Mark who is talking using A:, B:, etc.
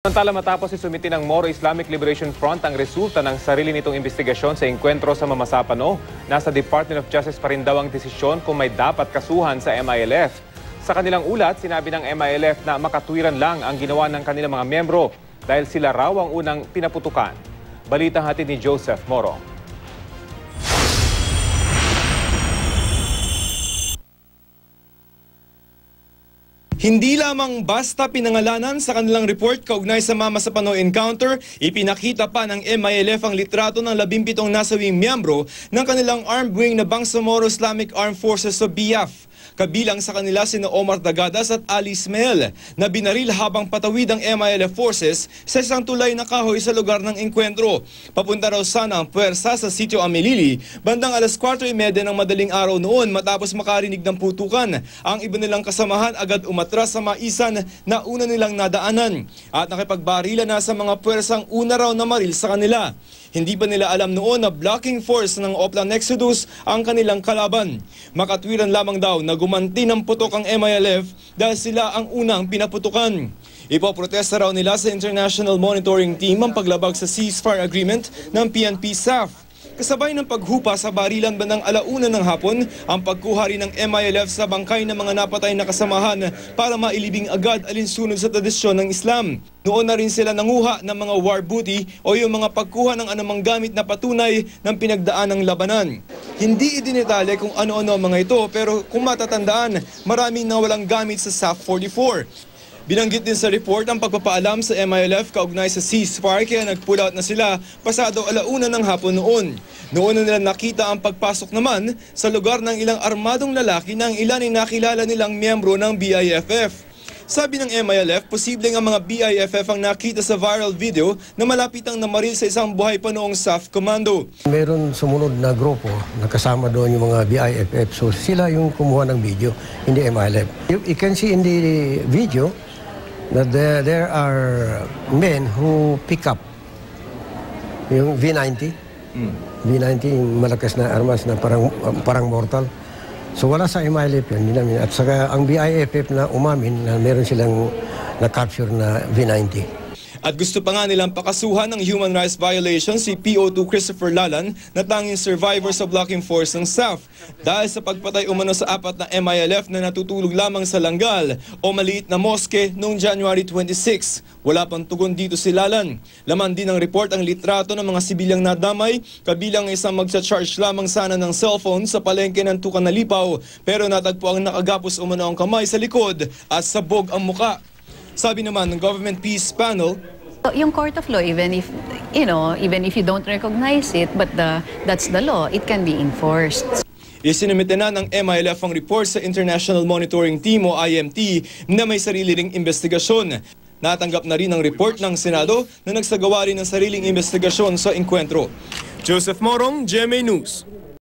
A: Samantala matapos isumiti ng Moro Islamic Liberation Front ang resulta ng sarili nitong investigasyon sa engkwentro sa Mamasapano, nasa Department of Justice pa rin daw ang desisyon kung may dapat kasuhan sa MILF. Sa kanilang ulat, sinabi ng MILF na makatwiran lang ang ginawa ng kanilang mga miyembro dahil sila raw ang unang pinaputukan. Balitang hatid ni Joseph Moro.
B: Hindi lamang basta pinangalanan sa kanilang report kaugnay sa Mama sa Pano encounter, ipinakita pa ng MILF ang litrato ng 17 nasawing miyembro ng kanilang armed wing na Bangsamoro Islamic Armed Forces o BIAF. Kabilang sa kanila sina Omar Dagadas at Ali Ismail na binaril habang patawid ang MILF forces sa isang tulay na kahoy sa lugar ng enkwentro. Papunta raw sana ang puwersa sa sitio Amilili bandang alas 4.30 ng madaling araw noon matapos makarinig ng putukan. Ang iba nilang kasamahan agad umatras sa maisan na una nilang nadaanan at nakipagbarila na sa mga puwersang una raw na maril sa kanila. Hindi pa nila alam noon na blocking force ng Oplan Exodus ang kanilang kalaban. Makatwiran lamang daw na gumanti ng putok ang MILF dahil sila ang unang pinaputukan. Ipoprotesta raw nila sa International Monitoring Team ang paglabag sa ceasefire agreement ng PNP SAF. Kasabay ng paghupa sa barilan bandang alauna ng hapon, ang pagkuha rin ng MILF sa bangkay ng mga napatay na kasamahan para mailibing agad alinsunod sa tradisyon ng Islam. Noon na rin sila nanguha ng mga war booty o yung mga pagkuha ng anumang gamit na patunay ng pinagdaan ng labanan. Hindi idinetale kung ano-ano ang mga ito pero kung matatandaan, maraming nawalang gamit sa SAF 44. Binanggit din sa report ang pagpapaalam sa MILF kaugnay sa ceasefire kaya nag-pull out na sila pasado alauna ng hapon noon. Noon na nila nakita ang pagpasok naman sa lugar ng ilang armadong lalaki ng ilan ay nakilala nilang miyembro ng BIFF. Sabi ng MILF, posibleng ang mga BIFF ang nakita sa viral video na malapit ang namaril sa isang buhay pa noong SAF Commando.
C: Meron sumunod na grupo na kasama doon yung mga BIFF. So sila yung kumuha ng video, hindi MILF. You, you can see in the video that there, there are men who pick up yung V90. V90, yung malakas na armas na parang, parang mortal. So wala sa MILF yun, hindi namin. At saka ang BIFF na umamin na meron silang na-capture na V90.
B: At gusto pa nga nilang pakasuhan ng human rights violation si PO2 Christopher Lalan na tanging survivor sa blocking force ng SAF dahil sa pagpatay umano sa apat na MILF na natutulog lamang sa Langgal o maliit na moske noong January 26. Wala pang tugon dito si Lalan. Laman din ng report ang litrato ng mga sibilyang nadamay kabilang isang magsa-charge lamang sana ng cellphone sa palengke ng Tukan na Lipaw pero natagpo ang nakagapos umano ang kamay sa likod at sabog ang muka. Sabi naman ng Government Peace Panel,
D: So, Yung court of law, even if, you know, even if you don't recognize it, but the, that's the law, it can be enforced.
B: Isinumite na ng MILF ang report sa International Monitoring Team o IMT na may sarili ring investigasyon. Natanggap na rin ang report ng Senado na nagsagawa rin ng sariling investigasyon sa enkwentro. Joseph Morong, GMA News.